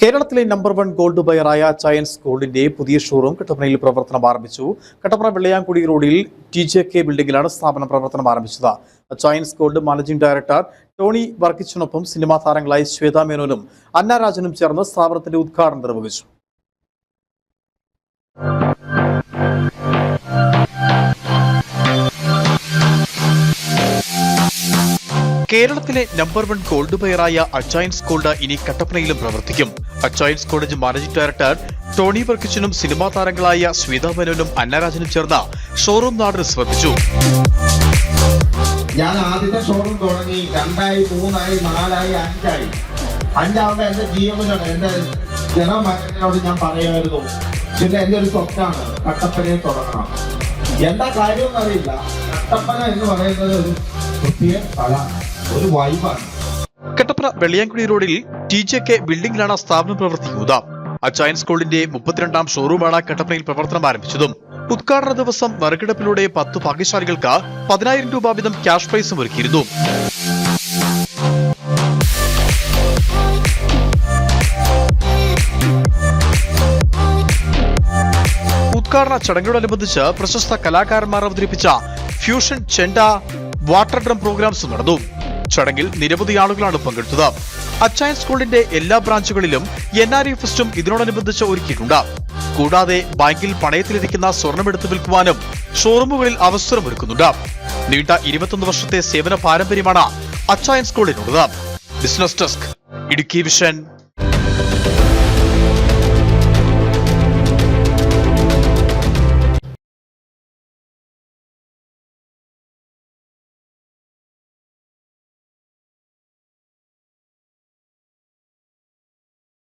കേരളത്തിലെ number one gold ബയറായ ചയൻസ് ഗോൾഡിന്റെ പുതിയ ഷോറൂം കട്ടപ്പനയിൽ പ്രവർത്തനം ആരംഭിച്ചു. കട്ടപ്പന വെള്ളയാംകുടി റോഡിൽ ടി ജെ കെ ബിൽഡിംഗിലാണ് സ്ഥാപനം പ്രവർത്തനം ആരംഭിച്ചത്. Chayans gold managing director Tony വർക്കിച്ചിനൊപ്പം cinema താരങ്ങളായ ശ്വേതാ മേനോനും അന്നാരാജനും ചേർന്ന് സ്ഥാപനത്തിന്റെ ഉദ്ഘാടനം നിർവഹിച്ചു. കേരളത്തിലെ നമ്പർ വൺ ഗോൾഡ് ബയറായ അച്ചയൻസ് ഗോൾഡ് ഇനി കട്ടപ്പനയിലും പ്രവർത്തിക്കും. Achayans college managing director Tony വർക്കിച്ചനും cinema താരങ്ങളായ ശ്വേതാ മേനോനും അന്നരാജനും ചേർന്ന ഷോറൂം നാടിന് ശ്രദ്ധിച്ചു. ഞാൻ ആദ്യത്തെ ഷോറൂം തുടങ്ങി രണ്ടായി മൂന്നായി നാലായി അഞ്ചായി. അഞ്ചാവുമ്പോ എന്റെ ജീവനാണ് എന്റെ ജനമനോട് ഞാൻ പറയുമായിരുന്നു പിന്നെ എന്റെ ഒരു സ്വപ്നാണ് കട്ടപ്പനയിൽ തുടങ്ങണം. എന്താ കാര്യം അറിയില്ല കട്ടപ്പന എന്ന് പറയുന്നത് ഒരു പ്രത്യേക സ്ഥലമാണ്. ഒരു വൈബാണ് കട്ടപ്പന വെള്ളിയാങ്കുടി റോഡിൽ ടി ജെ കെ ബിൽഡിംഗിലാണ് സ്ഥാപനം പ്രവർത്തിക്കുന്നത്. അച്ചായൻ സ്കൂളിന്റെ മുപ്പത്തിരണ്ടാം ഷോറൂമാണ് കട്ടപ്പനയിൽ പ്രവർത്തനം ആരംഭിച്ചതും. ഉദ്ഘാടന ദിവസം നറുക്കെടുപ്പിലൂടെ പത്ത് ഭാഗ്യശാലികൾക്ക് പതിനായിരം രൂപ വീതം ക്യാഷ് പ്രൈസും ഒരുക്കിയിരുന്നു. ഉദ്ഘാടന ചടങ്ങിനോടനുബന്ധിച്ച് പ്രശസ്ത കലാകാരന്മാർ അവതരിപ്പിച്ച ഫ്യൂഷൻ ചെണ്ട വാട്ടർ ഡ്രം പ്രോഗ്രാംസും നടന്നു. ചടങ്ങിൽ നിരവധി ആളുകളാണ് പങ്കെടുത്തത്. അച്ചായൻ സ്കൂളിന്റെ എല്ലാ ബ്രാഞ്ചുകളിലും എൻ ആർ ഐ ഫെസ്റ്റും ഇതിനോടനുബന്ധിച്ച് ഒരുക്കിയിട്ടുണ്ട്. കൂടാതെ ബാങ്കിൽ പണയത്തിലിരിക്കുന്ന സ്വർണമെടുത്ത് വിൽക്കുവാനും ഷോറൂമുകളിൽ അവസരമൊരുക്കുന്നുണ്ട് നീണ്ട ഇരുപത്തൊന്ന് വർഷത്തെ സേവന പാരമ്പര്യമാണ് Achayan സ്കൂളിനുള്ളത്. Business desk Idukki vision.